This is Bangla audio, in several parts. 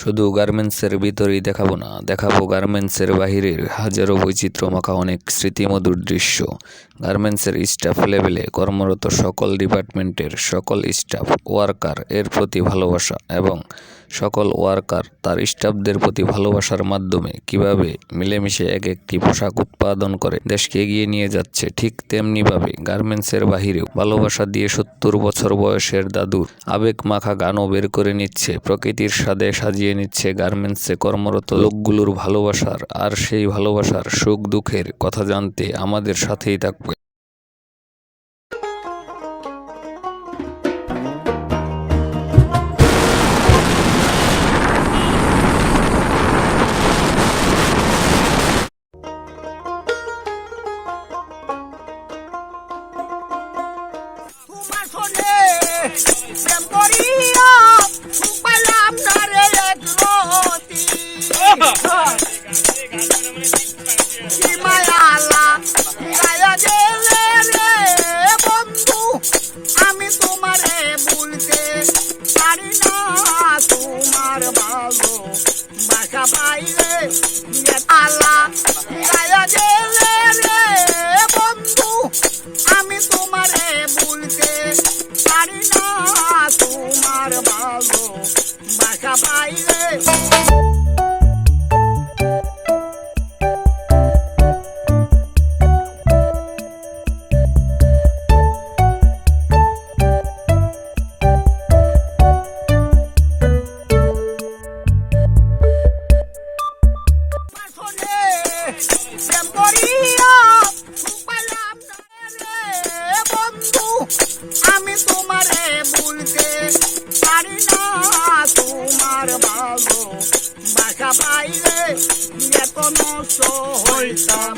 শুধু গার্মেন্টসের ভিতরেই দেখাবো না, দেখাবো গার্মেন্টসের বাহিরের হাজারো বৈচিত্র্যমাখা অনেক স্মৃতিমধুর দৃশ্য। গার্মেন্টসের স্টাফ লেভেলে কর্মরত সকল ডিপার্টমেন্টের সকল স্টাফ ওয়ার্কার এর প্রতি ভালোবাসা এবং সকল ওয়ার্কার তার স্টাফদের প্রতি ভালোবাসার মাধ্যমে কীভাবে মিলেমিশে এক একটি পোশাক উৎপাদন করে, দেশকে এগিয়ে নিয়ে যাচ্ছে, ঠিক তেমনিভাবে গার্মেন্টসের বাহিরেও। ভালোবাসা দিয়ে সত্তর বছর বয়সের দাদুর আবেগ মাখা গানও বের করে নিচ্ছে, প্রকৃতির স্বাদে সাজিয়ে নিচ্ছে গার্মেন্টসে কর্মরত লোকগুলোর ভালোবাসার, আর সেই ভালোবাসার সুখ দুঃখের কথা জানতে আমাদের সাথেই থাকবে। ভালো বাসা পাইলে আলা। আমি তোমারে বলতে পারি না। পারি না তোমার ভালো। বাসা পাইলে এত নষ্ট হইতাম।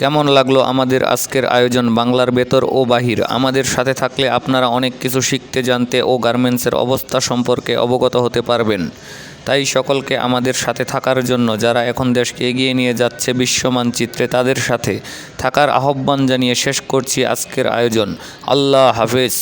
কেমন লাগল আমাদের আজকের আয়োজন বাংলার বেতর ও বাহির? আমাদের সাথে থাকলে আপনারা অনেক কিছু শিখতে, জানতে ও গার্মেন্টসের অবস্থা সম্পর্কে অবগত হতে পারবেন। তাই সকলকে আমাদের সাথে থাকার জন্য, যারা এখন দেশকে এগিয়ে নিয়ে যাচ্ছে বিশ্ব মানচিত্রে তাদের সাথে থাকার আহ্বান জানিয়ে শেষ করছি আজকের আয়োজন। আল্লাহ হাফেজ।